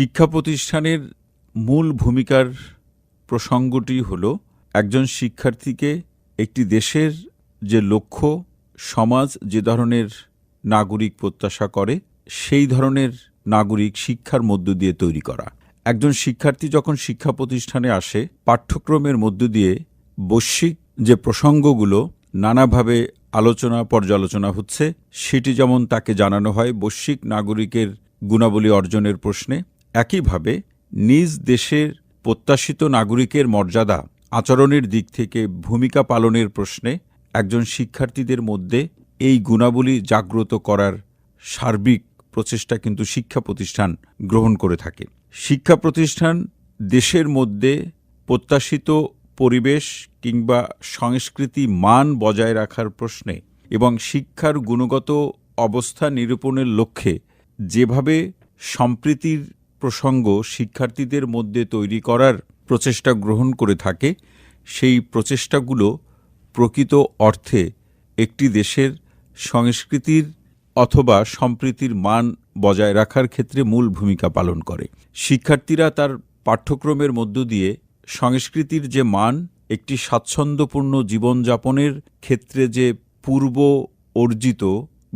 শিক্ষা প্রতিষ্ঠানের মূল ভূমিকার প্রসঙ্গটি হল, একজন শিক্ষার্থীকে একটি দেশের যে লক্ষ্য, সমাজ যে ধরনের নাগরিক প্রত্যাশা করে, সেই ধরনের নাগরিক শিক্ষার মধ্য দিয়ে তৈরি করা। একজন শিক্ষার্থী যখন শিক্ষা প্রতিষ্ঠানে আসে, পাঠ্যক্রমের মধ্য দিয়ে বৈশ্বিক যে প্রসঙ্গগুলো, নানাভাবে আলোচনা, পর্যালোচনা হচ্ছে, সেটি যেমন তাকে জানানো হয় বৈশ্বিক নাগরিকের গুণাবলী অর্জনের প্রশ্নে একইভাবে নিজ দেশের প্রত্যাশিত নাগরিকের মর্যাদা আচরণের দিক থেকে ভূমিকা পালনের প্রশ্নে একজন শিক্ষার্থীদের মধ্যে এই গুণাবলী জাগ্রত করার সার্বিক প্রচেষ্টা কিন্তু শিক্ষা প্রতিষ্ঠান গ্রহণ করে থাকে। শিক্ষা প্রতিষ্ঠান দেশের মধ্যে প্রত্যাশিত পরিবেশ কিংবা সংস্কৃতি মান বজায় রাখার প্রশ্নে এবং শিক্ষার গুণগত অবস্থা নিরূপণের লক্ষ্যে যেভাবে সম্প্রীতির প্রসঙ্গ শিক্ষার্থীদের মধ্যে তৈরি করার প্রচেষ্টা গ্রহণ করে থাকে, সেই প্রচেষ্টাগুলো প্রকৃত অর্থে একটি দেশের সংস্কৃতির অথবা সম্প্রীতির মান বজায় রাখার ক্ষেত্রে মূল ভূমিকা পালন করে। শিক্ষার্থীরা তার পাঠ্যক্রমের মধ্য দিয়ে সংস্কৃতির যে মান, একটি স্বাচ্ছন্দ্যপূর্ণ জীবনযাপনের ক্ষেত্রে যে পূর্ব অর্জিত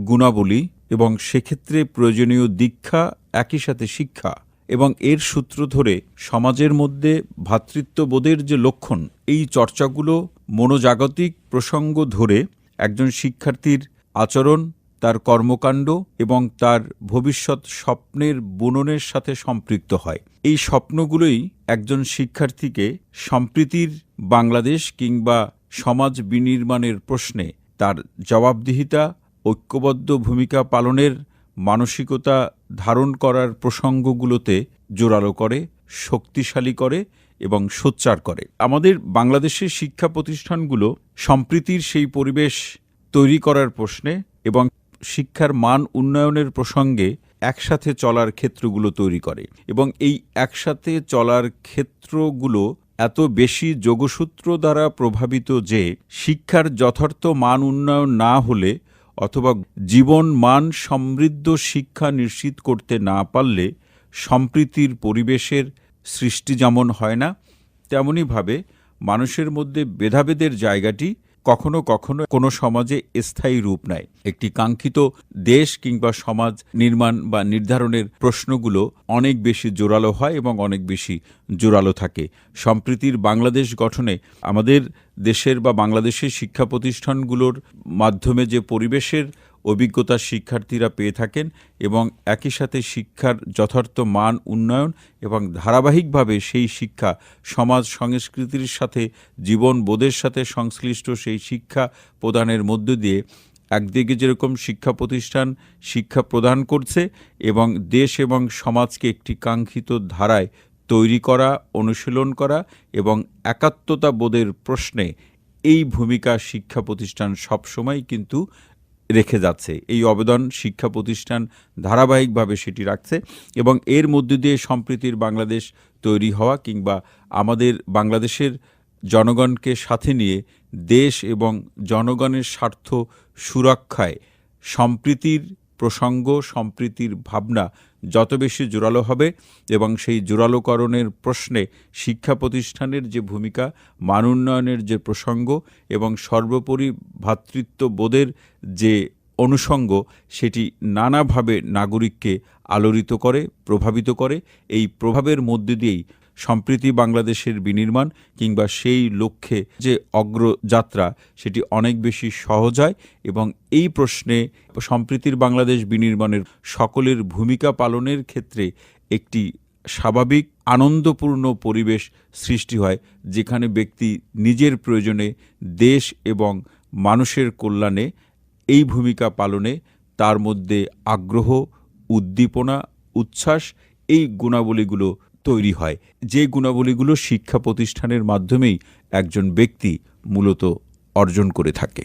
গুণাবলী এবং সেক্ষেত্রে প্রয়োজনীয় দীক্ষা, একই সাথে শিক্ষা এবং এর সূত্র ধরে সমাজের মধ্যে ভ্রাতৃত্ববোধের যে লক্ষণ, এই চর্চাগুলো মনোজাগতিক প্রসঙ্গ ধরে একজন শিক্ষার্থীর আচরণ, তার কর্মকাণ্ড এবং তার ভবিষ্যৎ স্বপ্নের বুননের সাথে সম্পৃক্ত হয়। এই স্বপ্নগুলোই একজন শিক্ষার্থীকে সম্প্রীতির বাংলাদেশ কিংবা সমাজ বিনির্মাণের প্রশ্নে তার জবাবদিহিতা, ঐক্যবদ্ধ ভূমিকা পালনের মানসিকতা ধারণ করার প্রসঙ্গগুলোতে জোরালো করে, শক্তিশালী করে এবং সোচ্চার করে। আমাদের বাংলাদেশের শিক্ষা প্রতিষ্ঠানগুলো সম্প্রীতির সেই পরিবেশ তৈরি করার প্রশ্নে এবং শিক্ষার মান উন্নয়নের প্রসঙ্গে একসাথে চলার ক্ষেত্রগুলো তৈরি করে এবং এই একসাথে চলার ক্ষেত্রগুলো এত বেশি যোগসূত্র দ্বারা প্রভাবিত যে শিক্ষার যথার্থ মান উন্নয়ন না হলে অথবা জীবন মান সমৃদ্ধ শিক্ষা নিশ্চিত করতে না পারলে সম্প্রীতির পরিবেশের সৃষ্টি যেমন হয় না তেমনইভাবে মানুষের মধ্যে ভেদাভেদের জায়গাটি কখনো কখনো কোনো সমাজে স্থায়ী রূপ নেয়। একটি কাঙ্ক্ষিত দেশ কিংবা সমাজ নির্মাণ বা নির্ধারণের প্রশ্নগুলো অনেক বেশি জোরালো হয় এবং অনেক বেশি জোরালো থাকে। সম্প্রীতির বাংলাদেশ গঠনে আমাদের দেশের বা বাংলাদেশের শিক্ষা প্রতিষ্ঠানগুলোর মাধ্যমে যে পরিবেশের অভিজ্ঞতা শিক্ষার্থীরা পেয়ে থাকেন এবং একই সাথে শিক্ষার যথার্থ মান উন্নয়ন এবং ধারাবাহিকভাবে সেই শিক্ষা সমাজ সংস্কৃতির সাথে, জীবন বোধের সাথে সংশ্লিষ্ট সেই শিক্ষা প্রদানের মধ্য দিয়ে একদিকে যেরকম শিক্ষা প্রতিষ্ঠান শিক্ষা প্রদান করছে এবং দেশ এবং সমাজকে একটি কাঙ্ক্ষিত ধারায় তৈরি করা, অনুশীলন করা এবং একাত্মতা বোধের প্রশ্নে এই ভূমিকা শিক্ষা প্রতিষ্ঠান সবসময় কিন্তু রেখে যাচ্ছে। এই অবদান শিক্ষা প্রতিষ্ঠান ধারাবাহিকভাবে সেটি রাখছে এবং এর মধ্য দিয়ে সম্প্রীতির বাংলাদেশ তৈরি হওয়া কিংবা আমাদের বাংলাদেশের জনগণকে সাথে নিয়ে দেশ এবং জনগণের স্বার্থ সুরক্ষায় সম্প্রীতির প্রসঙ্গ, সম্প্রীতির ভাবনা যত বেশি জোরালো হবে এবং সেই জোরালোকরণের প্রশ্নে শিক্ষা প্রতিষ্ঠানের যে ভূমিকা মান উন্নয়নের যে প্রসঙ্গ এবং সর্বোপরি ভ্রাতৃত্ববোধের যে অনুষঙ্গ, সেটি নানাভাবে নাগরিককে আলোড়িত করে, প্রভাবিত করে। এই প্রভাবের মধ্যে দিয়েই সম্প্রীতি বাংলাদেশের বিনির্মাণ কিংবা সেই লক্ষ্যে যে অগ্রযাত্রা, সেটি অনেক বেশি সহজ হয় এবং এই প্রশ্নে সম্প্রীতির বাংলাদেশ বিনির্মাণের সকলের ভূমিকা পালনের ক্ষেত্রে একটি স্বাভাবিক, আনন্দপূর্ণ পরিবেশ সৃষ্টি হয়, যেখানে ব্যক্তি নিজের প্রয়োজনে দেশ এবং মানুষের কল্যাণে এই ভূমিকা পালনে তার মধ্যে আগ্রহ, উদ্দীপনা, উচ্ছ্বাস, এই গুণাবলীগুলো তৈরি হয়। যে গুণাবলীগুলো শিক্ষা প্রতিষ্ঠানের মাধ্যমেই একজন ব্যক্তি মূলত অর্জন করে থাকে।